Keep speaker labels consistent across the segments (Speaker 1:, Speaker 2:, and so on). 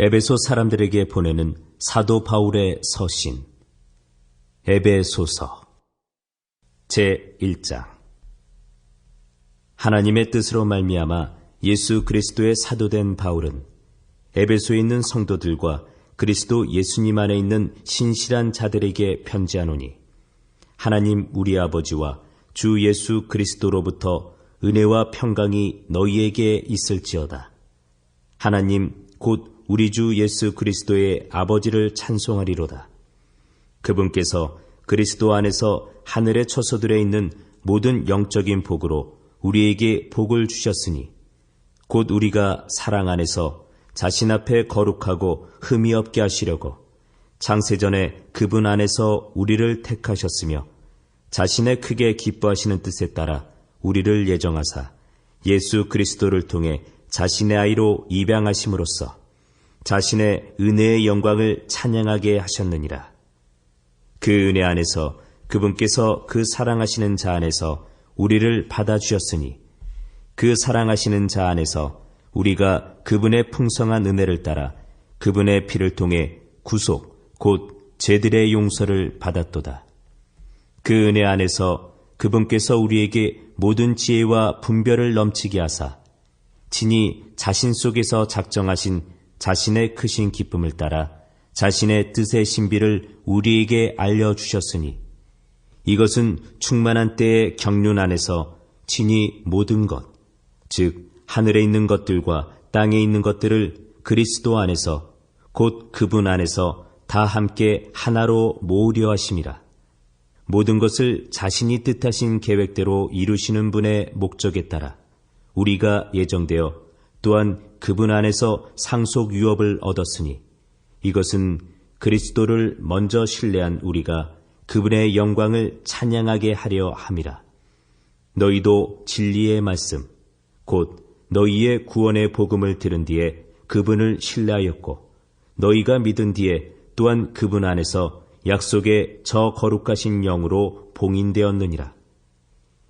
Speaker 1: 에베소 사람들에게 보내는 사도 바울의 서신. 에베소서. 제 1장. 하나님의 뜻으로 말미암아 예수 그리스도의 사도된 바울은 에베소에 있는 성도들과 그리스도 예수님 안에 있는 신실한 자들에게 편지하노니 하나님 우리 아버지와 주 예수 그리스도로부터 은혜와 평강이 너희에게 있을지어다. 하나님 곧 우리 주 예수 그리스도의 아버지를 찬송하리로다. 그분께서 그리스도 안에서 하늘의 처소들에 있는 모든 영적인 복으로 우리에게 복을 주셨으니 곧 우리가 사랑 안에서 자신 앞에 거룩하고 흠이 없게 하시려고 창세전에 그분 안에서 우리를 택하셨으며 자신의 크게 기뻐하시는 뜻에 따라 우리를 예정하사 예수 그리스도를 통해 자신의 아이로 입양하심으로써 자신의 은혜의 영광을 찬양하게 하셨느니라. 그 은혜 안에서 그분께서 그 사랑하시는 자 안에서 우리를 받아주셨으니 그 사랑하시는 자 안에서 우리가 그분의 풍성한 은혜를 따라 그분의 피를 통해 구속, 곧 죄들의 용서를 받았도다. 그 은혜 안에서 그분께서 우리에게 모든 지혜와 분별을 넘치게 하사 친히 자신 속에서 작정하신 자신의 크신 기쁨을 따라 자신의 뜻의 신비를 우리에게 알려주셨으니 이것은 충만한 때의 경륜 안에서 친히 모든 것, 즉 하늘에 있는 것들과 땅에 있는 것들을 그리스도 안에서 곧 그분 안에서 다 함께 하나로 모으려 하심이라. 모든 것을 자신이 뜻하신 계획대로 이루시는 분의 목적에 따라 우리가 예정되어 또한 그분 안에서 상속 유업을 얻었으니 이것은 그리스도를 먼저 신뢰한 우리가 그분의 영광을 찬양하게 하려 함이라. 너희도 진리의 말씀, 곧 너희의 구원의 복음을 들은 뒤에 그분을 신뢰하였고, 너희가 믿은 뒤에 또한 그분 안에서 약속의 저 거룩하신 영으로 봉인되었느니라.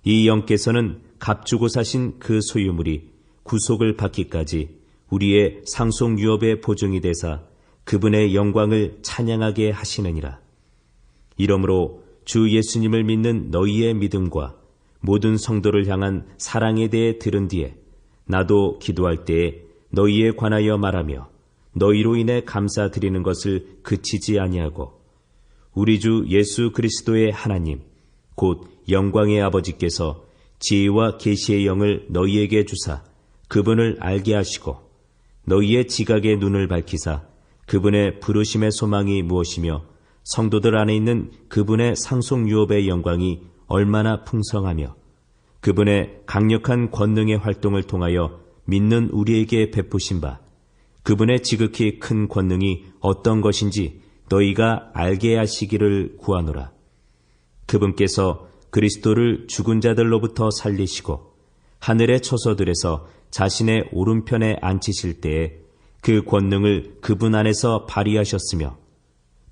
Speaker 1: 이 영께서는 값주고 사신 그 소유물이 구속을 받기까지 우리의 상속 유업의 보증이 되사 그분의 영광을 찬양하게 하시느니라. 이러므로 주 예수님을 믿는 너희의 믿음과 모든 성도를 향한 사랑에 대해 들은 뒤에 나도 기도할 때에 너희에 관하여 말하며 너희로 인해 감사드리는 것을 그치지 아니하고 우리 주 예수 그리스도의 하나님 곧 영광의 아버지께서 지혜와 계시의 영을 너희에게 주사 그분을 알게 하시고 너희의 지각의 눈을 밝히사 그분의 부르심의 소망이 무엇이며 성도들 안에 있는 그분의 상속 유업의 영광이 얼마나 풍성하며 그분의 강력한 권능의 활동을 통하여 믿는 우리에게 베푸신 바 그분의 지극히 큰 권능이 어떤 것인지 너희가 알게 하시기를 구하노라. 그분께서 그리스도를 죽은 자들로부터 살리시고 하늘의 처소들에서 자신의 오른편에 앉히실 때에 그 권능을 그분 안에서 발휘하셨으며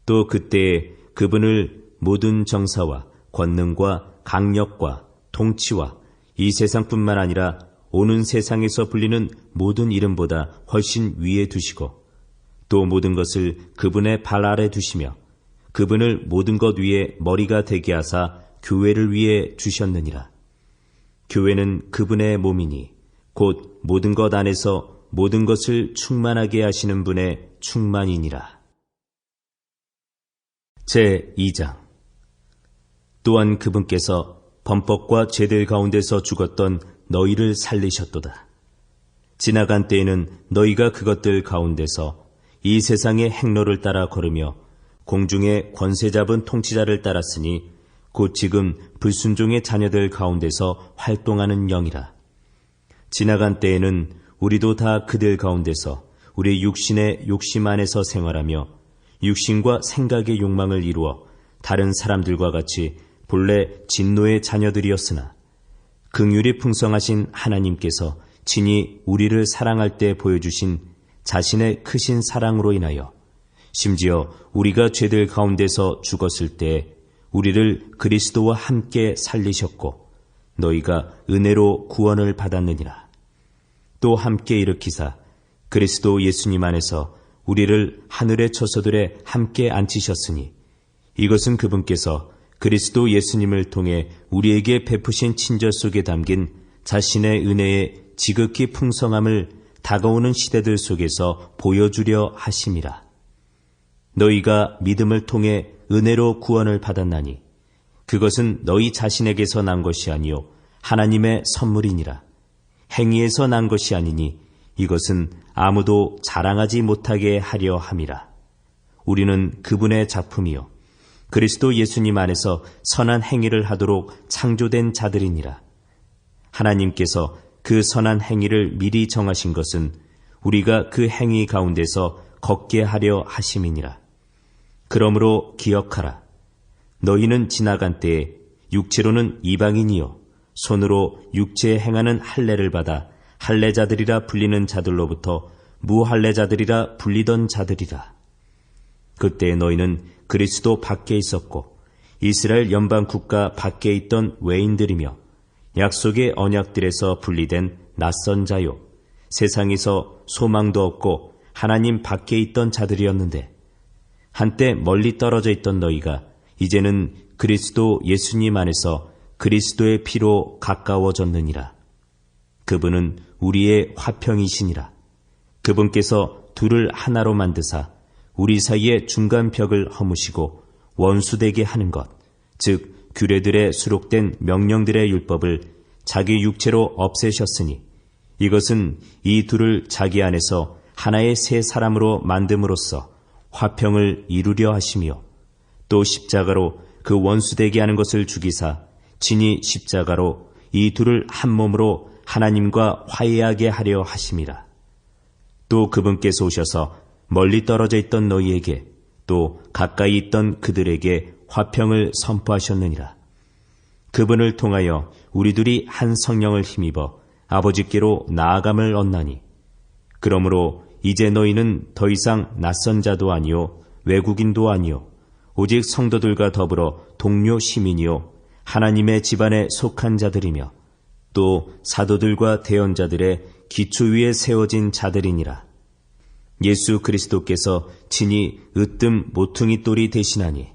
Speaker 1: 또 그때에 그분을 모든 정사와 권능과 강력과 통치와 이 세상뿐만 아니라 오는 세상에서 불리는 모든 이름보다 훨씬 위에 두시고 또 모든 것을 그분의 발 아래 두시며 그분을 모든 것 위에 머리가 되게 하사 교회를 위해 주셨느니라. 교회는 그분의 몸이니 곧 모든 것 안에서 모든 것을 충만하게 하시는 분의 충만이니라. 제 2장 또한 그분께서 범법과 죄들 가운데서 죽었던 너희를 살리셨도다. 지나간 때에는 너희가 그것들 가운데서 이 세상의 행로를 따라 걸으며 공중의 권세 잡은 통치자를 따랐으니 곧 지금 불순종의 자녀들 가운데서 활동하는 영이라. 지나간 때에는 우리도 다 그들 가운데서 우리 육신의 욕심 안에서 생활하며 육신과 생각의 욕망을 이루어 다른 사람들과 같이 본래 진노의 자녀들이었으나 긍휼이 풍성하신 하나님께서 친히 우리를 사랑할 때 보여주신 자신의 크신 사랑으로 인하여 심지어 우리가 죄들 가운데서 죽었을 때 우리를 그리스도와 함께 살리셨고 너희가 은혜로 구원을 받았느니라. 또 함께 일으키사 그리스도 예수님 안에서 우리를 하늘의 처소들에 함께 앉히셨으니 이것은 그분께서 그리스도 예수님을 통해 우리에게 베푸신 친절 속에 담긴 자신의 은혜의 지극히 풍성함을 다가오는 시대들 속에서 보여주려 하심이라. 너희가 믿음을 통해 은혜로 구원을 받았나니 그것은 너희 자신에게서 난 것이 아니요 하나님의 선물이니라. 행위에서 난 것이 아니니 이것은 아무도 자랑하지 못하게 하려 함이라. 우리는 그분의 작품이요 그리스도 예수님 안에서 선한 행위를 하도록 창조된 자들이니라. 하나님께서 그 선한 행위를 미리 정하신 것은 우리가 그 행위 가운데서 걷게 하려 하심이니라. 그러므로 기억하라. 너희는 지나간 때에 육체로는 이방인이요 손으로 육체에 행하는 할례를 받아 할례자들이라 불리는 자들로부터 무할례자들이라 불리던 자들이라. 그때 너희는 그리스도 밖에 있었고 이스라엘 연방 국가 밖에 있던 외인들이며 약속의 언약들에서 분리된 낯선 자요 세상에서 소망도 없고 하나님 밖에 있던 자들이었는데 한때 멀리 떨어져 있던 너희가 이제는 그리스도 예수님 안에서 그리스도의 피로 가까워졌느니라. 그분은 우리의 화평이시니라. 그분께서 둘을 하나로 만드사 우리 사이에 중간 벽을 허무시고 원수되게 하는 것, 즉 규례들의 수록된 명령들의 율법을 자기 육체로 없애셨으니 이것은 이 둘을 자기 안에서 하나의 새 사람으로 만듦으로써 화평을 이루려 하시며 또 십자가로 그 원수되게 하는 것을 죽이사 진이 십자가로 이 둘을 한 몸으로 하나님과 화해하게 하려 하심이라. 또 그분께서 오셔서 멀리 떨어져 있던 너희에게 또 가까이 있던 그들에게 화평을 선포하셨느니라. 그분을 통하여 우리들이 한 성령을 힘입어 아버지께로 나아감을 얻나니. 그러므로 이제 너희는 더 이상 낯선 자도 아니요 외국인도 아니요 오직 성도들과 더불어 동료 시민이요 하나님의 집안에 속한 자들이며 또 사도들과 대언자들의 기초 위에 세워진 자들이니라. 예수 그리스도께서 친히 으뜸 모퉁이 돌이 되시나니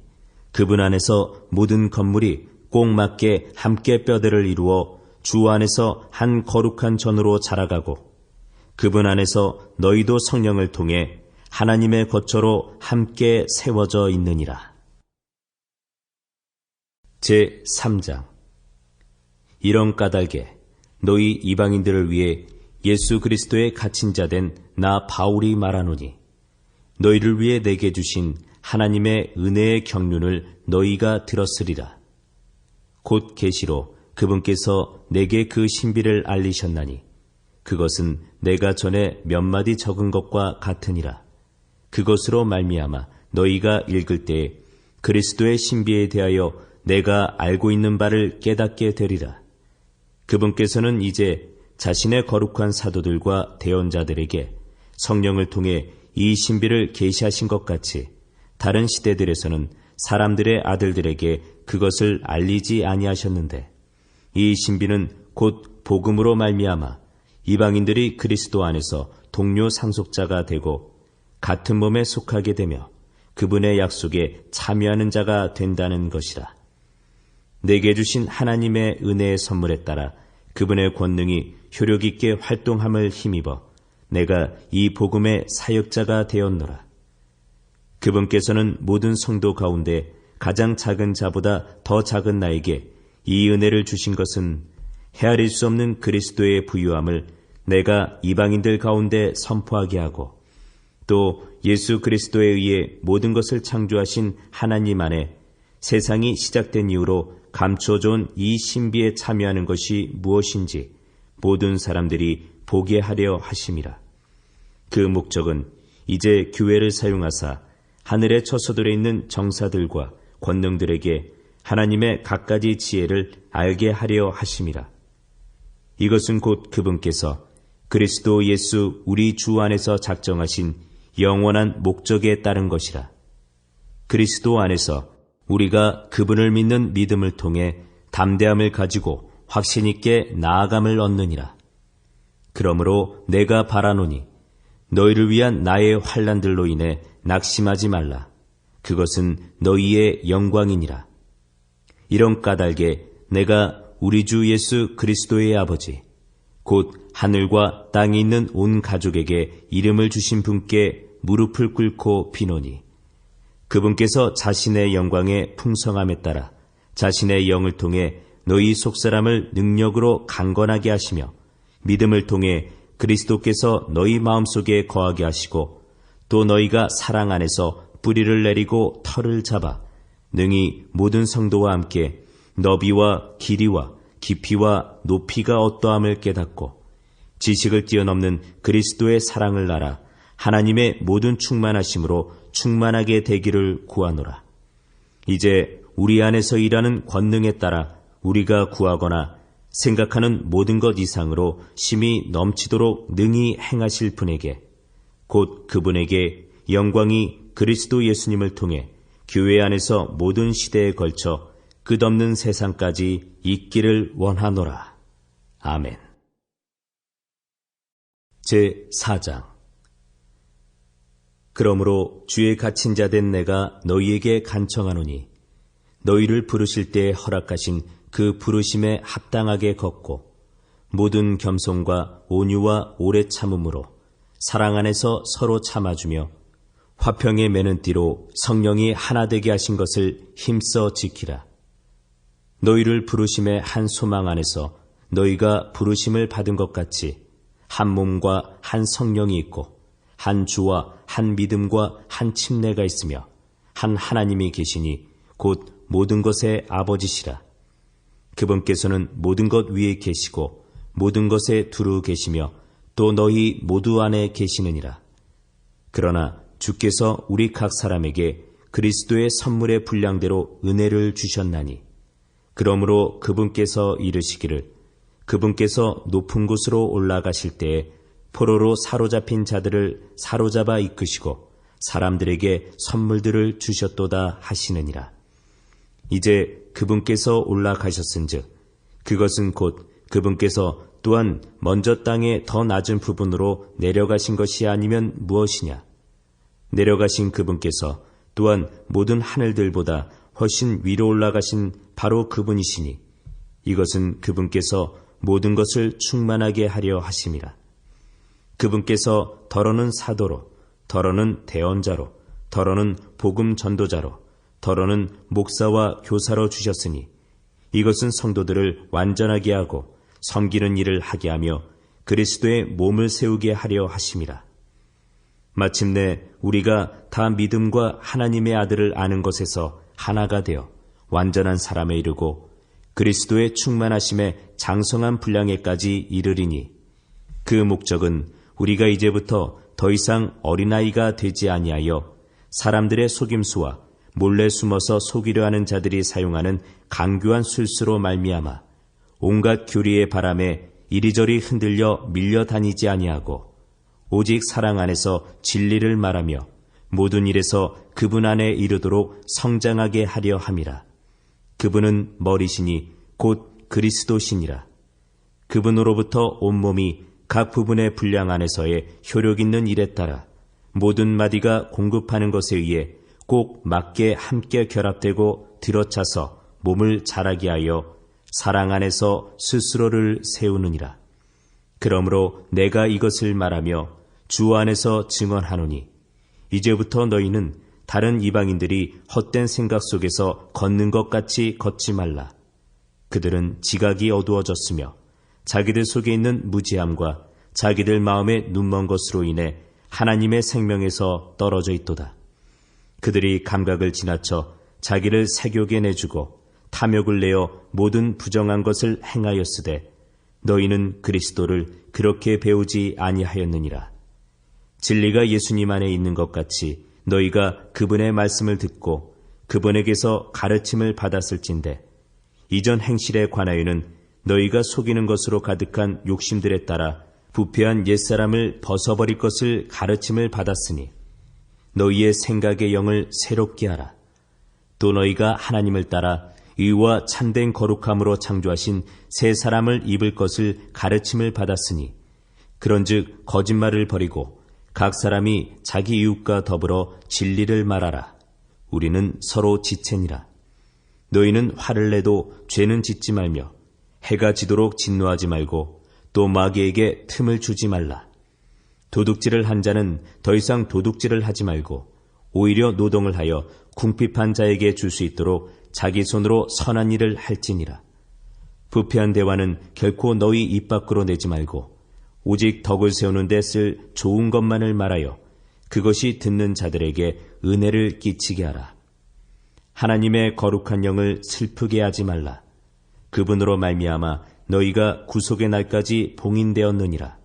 Speaker 1: 그분 안에서 모든 건물이 꼭 맞게 함께 뼈대를 이루어 주 안에서 한 거룩한 전으로 자라가고 그분 안에서 너희도 성령을 통해 하나님의 거처로 함께 세워져 있느니라. 제 3장 이런 까닭에 너희 이방인들을 위해 예수 그리스도의 갇힌 자 된 나 바울이 말하노니 너희를 위해 내게 주신 하나님의 은혜의 경륜을 너희가 들었으리라. 곧 계시로 그분께서 내게 그 신비를 알리셨나니 그것은 내가 전에 몇 마디 적은 것과 같으니라. 그것으로 말미암아 너희가 읽을 때에 그리스도의 신비에 대하여 내가 알고 있는 바를 깨닫게 되리라. 그분께서는 이제 자신의 거룩한 사도들과 대언자들에게 성령을 통해 이 신비를 계시하신 것 같이 다른 시대들에서는 사람들의 아들들에게 그것을 알리지 아니하셨는데 이 신비는 곧 복음으로 말미암아 이방인들이 그리스도 안에서 동료 상속자가 되고 같은 몸에 속하게 되며 그분의 약속에 참여하는 자가 된다는 것이라. 내게 주신 하나님의 은혜의 선물에 따라 그분의 권능이 효력 있게 활동함을 힘입어 내가 이 복음의 사역자가 되었노라. 그분께서는 모든 성도 가운데 가장 작은 자보다 더 작은 나에게 이 은혜를 주신 것은 헤아릴 수 없는 그리스도의 부유함을 내가 이방인들 가운데 선포하게 하고 또 예수 그리스도에 의해 모든 것을 창조하신 하나님 안에 세상이 시작된 이후로 감춰준 이 신비에 참여하는 것이 무엇인지 모든 사람들이 보게 하려 하심이라. 그 목적은 이제 교회를 사용하사 하늘의 처소들에 있는 정사들과 권능들에게 하나님의 갖가지 지혜를 알게 하려 하심이라. 이것은 곧 그분께서 그리스도 예수 우리 주 안에서 작정하신 영원한 목적에 따른 것이라. 그리스도 안에서 우리가 그분을 믿는 믿음을 통해 담대함을 가지고 확신 있게 나아감을 얻느니라. 그러므로 내가 바라노니 너희를 위한 나의 환란들로 인해 낙심하지 말라. 그것은 너희의 영광이니라. 이런 까닭에 내가 우리 주 예수 그리스도의 아버지, 곧 하늘과 땅에 있는 온 가족에게 이름을 주신 분께 무릎을 꿇고 비노니, 그분께서 자신의 영광의 풍성함에 따라 자신의 영을 통해 너희 속사람을 능력으로 강건하게 하시며 믿음을 통해 그리스도께서 너희 마음속에 거하게 하시고 또 너희가 사랑 안에서 뿌리를 내리고 털을 잡아 능히 모든 성도와 함께 너비와 길이와 깊이와 높이가 어떠함을 깨닫고 지식을 뛰어넘는 그리스도의 사랑을 알아 하나님의 모든 충만하심으로 충만하게 되기를 구하노라. 이제 우리 안에서 일하는 권능에 따라 우리가 구하거나 생각하는 모든 것 이상으로 심히 넘치도록 능히 행하실 분에게 곧 그분에게 영광이 그리스도 예수님을 통해 교회 안에서 모든 시대에 걸쳐 끝없는 세상까지 있기를 원하노라. 아멘. 제 4장 그러므로 주의 갇힌 자 된 내가 너희에게 간청하노니 너희를 부르실 때 허락하신 그 부르심에 합당하게 걷고 모든 겸손과 온유와 오래 참음으로 사랑 안에서 서로 참아주며 화평의 매는 띠로 성령이 하나 되게 하신 것을 힘써 지키라. 너희를 부르심의 한 소망 안에서 너희가 부르심을 받은 것 같이 한 몸과 한 성령이 있고 한 주와 한 믿음과 한 침례가 있으며 한 하나님이 계시니 곧 모든 것의 아버지시라. 그분께서는 모든 것 위에 계시고 모든 것에 두루 계시며 또 너희 모두 안에 계시느니라. 그러나 주께서 우리 각 사람에게 그리스도의 선물의 분량대로 은혜를 주셨나니 그러므로 그분께서 이르시기를 그분께서 높은 곳으로 올라가실 때에 포로로 사로잡힌 자들을 사로잡아 이끄시고 사람들에게 선물들을 주셨도다 하시느니라. 이제 그분께서 올라가셨은즉 그것은 곧 그분께서 또한 먼저 땅의 더 낮은 부분으로 내려가신 것이 아니면 무엇이냐? 내려가신 그분께서 또한 모든 하늘들보다 훨씬 위로 올라가신 바로 그분이시니 이것은 그분께서 모든 것을 충만하게 하려 하심이라. 그분께서 더러는 사도로, 더러는 대언자로, 더러는 복음 전도자로, 더러는 목사와 교사로 주셨으니 이것은 성도들을 완전하게 하고 섬기는 일을 하게 하며 그리스도의 몸을 세우게 하려 하심이라. 마침내 우리가 다 믿음과 하나님의 아들을 아는 것에서 하나가 되어 완전한 사람에 이르고 그리스도의 충만하심에 장성한 분량에까지 이르리니 그 목적은 우리가 이제부터 더 이상 어린아이가 되지 아니하여 사람들의 속임수와 몰래 숨어서 속이려 하는 자들이 사용하는 강교한 술수로 말미암아 온갖 교리의 바람에 이리저리 흔들려 밀려 다니지 아니하고 오직 사랑 안에서 진리를 말하며 모든 일에서 그분 안에 이르도록 성장하게 하려 함이라. 그분은 머리시니 곧 그리스도시니라. 그분으로부터 온몸이 각 부분의 분량 안에서의 효력 있는 일에 따라 모든 마디가 공급하는 것에 의해 꼭 맞게 함께 결합되고 들어차서 몸을 자라게 하여 사랑 안에서 스스로를 세우느니라. 그러므로 내가 이것을 말하며 주 안에서 증언하노니 이제부터 너희는 다른 이방인들이 헛된 생각 속에서 걷는 것 같이 걷지 말라. 그들은 지각이 어두워졌으며 자기들 속에 있는 무지함과 자기들 마음에 눈먼 것으로 인해 하나님의 생명에서 떨어져 있도다. 그들이 감각을 지나쳐 자기를 색욕에 내주고 탐욕을 내어 모든 부정한 것을 행하였으되 너희는 그리스도를 그렇게 배우지 아니하였느니라. 진리가 예수님 안에 있는 것 같이 너희가 그분의 말씀을 듣고 그분에게서 가르침을 받았을진데 이전 행실에 관하여는 너희가 속이는 것으로 가득한 욕심들에 따라 부패한 옛사람을 벗어버릴 것을 가르침을 받았으니 너희의 생각의 영을 새롭게 하라. 또 너희가 하나님을 따라 의와 참된 거룩함으로 창조하신 새 사람을 입을 것을 가르침을 받았으니 그런즉 거짓말을 버리고 각 사람이 자기 이웃과 더불어 진리를 말하라. 우리는 서로 지체니라. 너희는 화를 내도 죄는 짓지 말며 해가 지도록 진노하지 말고 또 마귀에게 틈을 주지 말라. 도둑질을 한 자는 더 이상 도둑질을 하지 말고 오히려 노동을 하여 궁핍한 자에게 줄 수 있도록 자기 손으로 선한 일을 할지니라. 부패한 대화는 결코 너희 입 밖으로 내지 말고 오직 덕을 세우는 데 쓸 좋은 것만을 말하여 그것이 듣는 자들에게 은혜를 끼치게 하라. 하나님의 거룩한 영을 슬프게 하지 말라. 그분으로 말미암아 너희가 구속의 날까지 봉인되었느니라.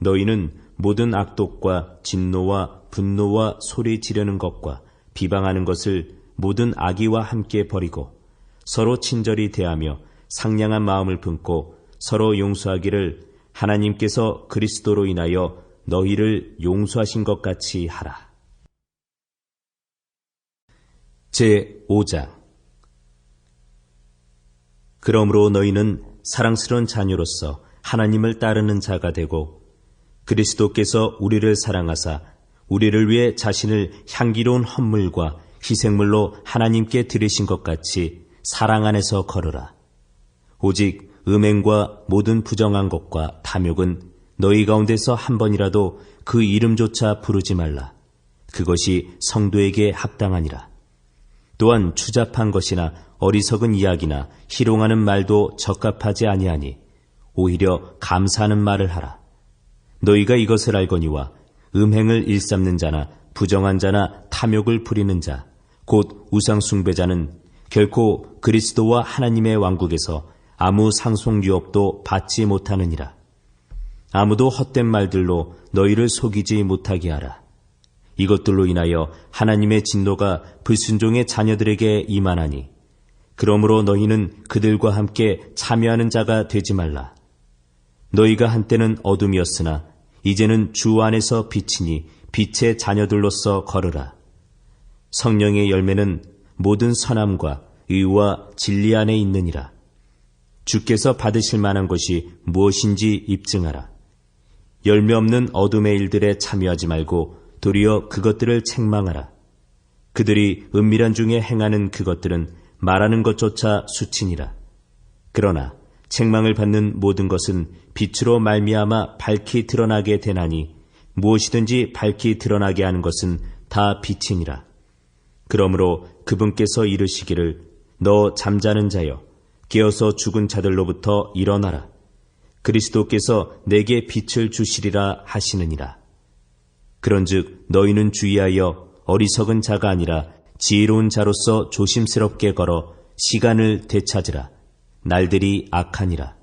Speaker 1: 너희는 모든 악독과 진노와 분노와 소리 지르는 것과 비방하는 것을 모든 악의와 함께 버리고 서로 친절히 대하며 상냥한 마음을 품고 서로 용서하기를 하나님께서 그리스도로 인하여 너희를 용서하신 것 같이 하라. 제 5장 그러므로 너희는 사랑스러운 자녀로서 하나님을 따르는 자가 되고 그리스도께서 우리를 사랑하사 우리를 위해 자신을 향기로운 헌물과 희생물로 하나님께 드리신 것 같이 사랑 안에서 걸으라. 오직 음행과 모든 부정한 것과 탐욕은 너희 가운데서 한 번이라도 그 이름조차 부르지 말라. 그것이 성도에게 합당하니라. 또한 추잡한 것이나 어리석은 이야기나 희롱하는 말도 적합하지 아니하니 오히려 감사하는 말을 하라. 너희가 이것을 알거니와 음행을 일삼는 자나 부정한 자나 탐욕을 부리는 자, 곧 우상 숭배자는 결코 그리스도와 하나님의 왕국에서 아무 상속 유업도 받지 못하느니라. 아무도 헛된 말들로 너희를 속이지 못하게 하라. 이것들로 인하여 하나님의 진노가 불순종의 자녀들에게 임하나니 그러므로 너희는 그들과 함께 참여하는 자가 되지 말라. 너희가 한때는 어둠이었으나 이제는 주 안에서 빛이니 빛의 자녀들로서 걸으라. 성령의 열매는 모든 선함과 의와 진리 안에 있느니라. 주께서 받으실 만한 것이 무엇인지 입증하라. 열매 없는 어둠의 일들에 참여하지 말고 도리어 그것들을 책망하라. 그들이 은밀한 중에 행하는 그것들은 말하는 것조차 수치니라. 그러나 책망을 받는 모든 것은 빛으로 말미암아 밝히 드러나게 되나니 무엇이든지 밝히 드러나게 하는 것은 다 빛이니라. 그러므로 그분께서 이르시기를 너 잠자는 자여 깨어서 죽은 자들로부터 일어나라. 그리스도께서 내게 빛을 주시리라 하시느니라. 그런즉 너희는 주의하여 어리석은 자가 아니라 지혜로운 자로서 조심스럽게 걸어 시간을 되찾으라. 날들이 악하니라.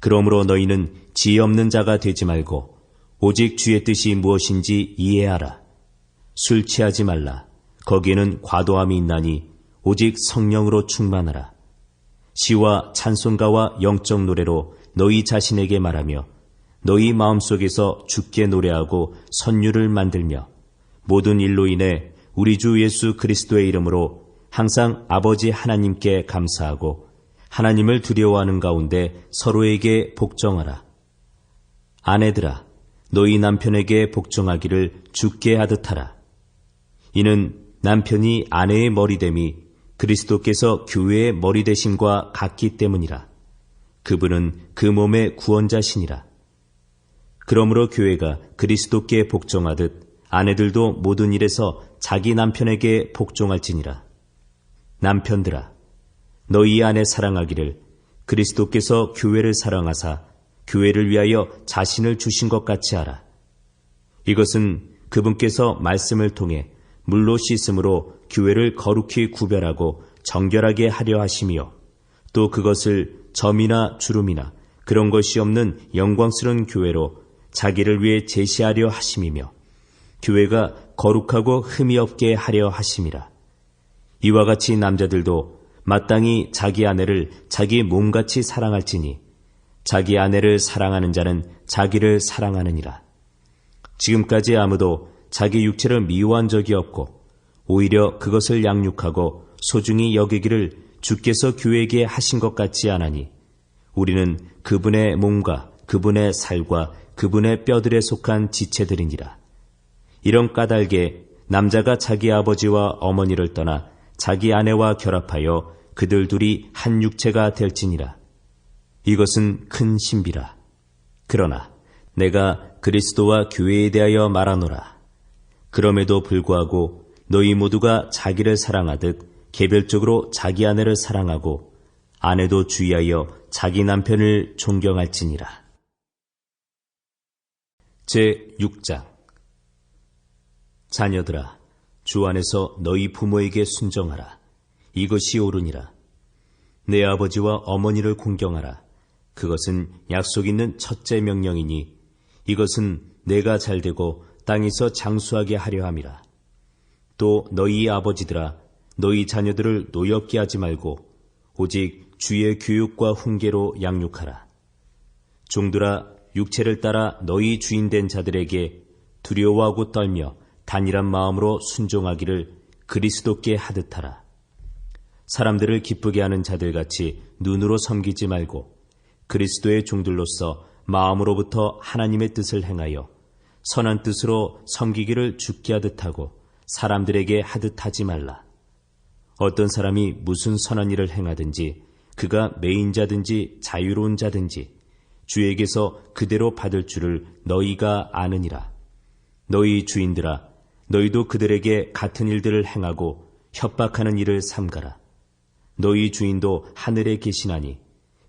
Speaker 1: 그러므로 너희는 지혜 없는 자가 되지 말고 오직 주의 뜻이 무엇인지 이해하라. 술 취하지 말라. 거기에는 과도함이 있나니 오직 성령으로 충만하라. 시와 찬송가와 영적 노래로 너희 자신에게 말하며 너희 마음속에서 죽게 노래하고 선율을 만들며 모든 일로 인해 우리 주 예수 그리스도의 이름으로 항상 아버지 하나님께 감사하고 하나님을 두려워하는 가운데 서로에게 복종하라. 아내들아, 너희 남편에게 복종하기를 죽게 하듯 하라. 이는 남편이 아내의 머리됨이 그리스도께서 교회의 머리 되심과 같기 때문이라. 그분은 그 몸의 구원자시니라. 그러므로 교회가 그리스도께 복종하듯 아내들도 모든 일에서 자기 남편에게 복종할지니라. 남편들아, 너희 안에 사랑하기를 그리스도께서 교회를 사랑하사 교회를 위하여 자신을 주신 것 같이 하라. 이것은 그분께서 말씀을 통해 물로 씻음으로 교회를 거룩히 구별하고 정결하게 하려 하심이요. 또 그것을 점이나 주름이나 그런 것이 없는 영광스러운 교회로 자기를 위해 제시하려 하심이며 교회가 거룩하고 흠이 없게 하려 하심이라. 이와 같이 남자들도 마땅히 자기 아내를 자기 몸같이 사랑할지니 자기 아내를 사랑하는 자는 자기를 사랑하느니라. 지금까지 아무도 자기 육체를 미워한 적이 없고 오히려 그것을 양육하고 소중히 여기기를 주께서 교회에게 하신 것 같지 않으니 우리는 그분의 몸과 그분의 살과 그분의 뼈들에 속한 지체들이니라. 이런 까닭에 남자가 자기 아버지와 어머니를 떠나 자기 아내와 결합하여 그들 둘이 한 육체가 될지니라. 이것은 큰 신비라. 그러나 내가 그리스도와 교회에 대하여 말하노라. 그럼에도 불구하고 너희 모두가 자기를 사랑하듯 개별적으로 자기 아내를 사랑하고 아내도 주의하여 자기 남편을 존경할지니라. 제 6장 자녀들아 주 안에서 너희 부모에게 순정하라. 이것이 옳으니라. 내 아버지와 어머니를 공경하라. 그것은 약속 있는 첫째 명령이니 이것은 내가 잘되고 땅에서 장수하게 하려 함이라. 또 너희 아버지들아 너희 자녀들을 노엽게 하지 말고 오직 주의 교육과 훈계로 양육하라. 종들아 육체를 따라 너희 주인된 자들에게 두려워하고 떨며 단일한 마음으로 순종하기를 그리스도께 하듯하라. 사람들을 기쁘게 하는 자들 같이 눈으로 섬기지 말고 그리스도의 종들로서 마음으로부터 하나님의 뜻을 행하여 선한 뜻으로 섬기기를 죽게 하듯 하고 사람들에게 하듯 하지 말라. 어떤 사람이 무슨 선한 일을 행하든지 그가 매인자든지 자유로운 자든지 주에게서 그대로 받을 줄을 너희가 아느니라. 너희 주인들아, 너희도 그들에게 같은 일들을 행하고 협박하는 일을 삼가라. 너희 주인도 하늘에 계시나니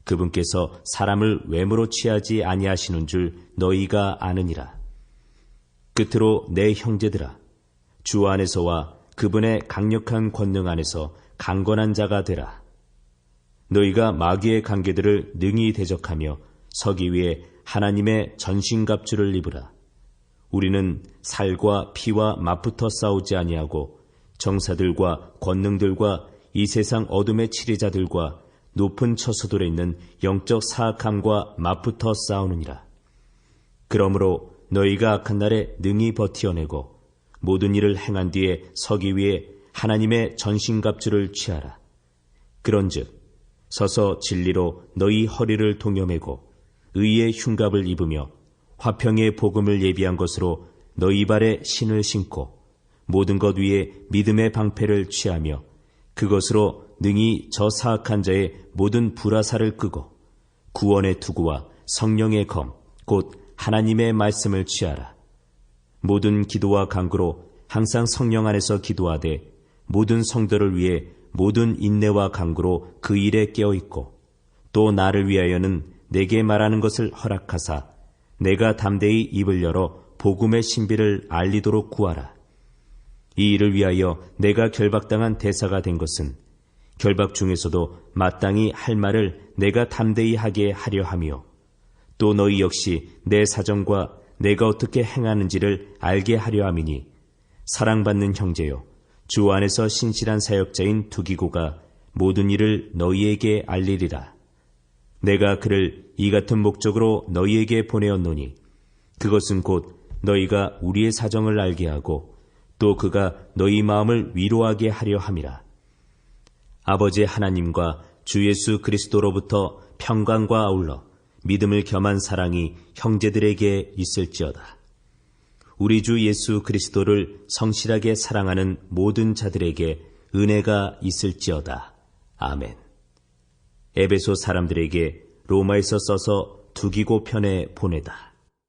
Speaker 1: 그분께서 사람을 외모로 취하지 아니하시는 줄 너희가 아느니라. 끝으로 내 형제들아, 주 안에서와 그분의 강력한 권능 안에서 강건한 자가 되라. 너희가 마귀의 관계들을 능히 대적하며 서기 위해 하나님의 전신갑주를 입으라. 우리는 살과 피와 맞붙어 싸우지 아니하고 정사들과 권능들과 이 세상 어둠의 치리자들과 높은 처소들에 있는 영적 사악함과 맞붙어 싸우느니라. 그러므로 너희가 악한 날에 능히 버티어내고 모든 일을 행한 뒤에 서기 위해 하나님의 전신갑주를 취하라. 그런즉 서서 진리로 너희 허리를 동여매고 의의 흉갑을 입으며 화평의 복음을 예비한 것으로 너희 발에 신을 신고 모든 것 위에 믿음의 방패를 취하며 그것으로 능히 저 사악한 자의 모든 불화사를 끄고 구원의 투구와 성령의 검, 곧 하나님의 말씀을 취하라. 모든 기도와 간구로 항상 성령 안에서 기도하되 모든 성도를 위해 모든 인내와 간구로 그 일에 깨어 있고 또 나를 위하여는 내게 말하는 것을 허락하사 내가 담대히 입을 열어 복음의 신비를 알리도록 구하라. 이 일을 위하여 내가 결박당한 대사가 된 것은 결박 중에서도 마땅히 할 말을 내가 담대히 하게 하려 하며 또 너희 역시 내 사정과 내가 어떻게 행하는지를 알게 하려 함이니 사랑받는 형제요 주 안에서 신실한 사역자인 두기고가 모든 일을 너희에게 알리리라. 내가 그를 이 같은 목적으로 너희에게 보내었노니 그것은 곧 너희가 우리의 사정을 알게 하고 또 그가 너희 마음을 위로하게 하려 함이라. 아버지 하나님과 주 예수 그리스도로부터 평강과 아울러 믿음을 겸한 사랑이 형제들에게 있을지어다. 우리 주 예수 그리스도를 성실하게 사랑하는 모든 자들에게 은혜가 있을지어다. 아멘. 에베소 사람들에게 로마에서 써서 두기고 편에 보내다.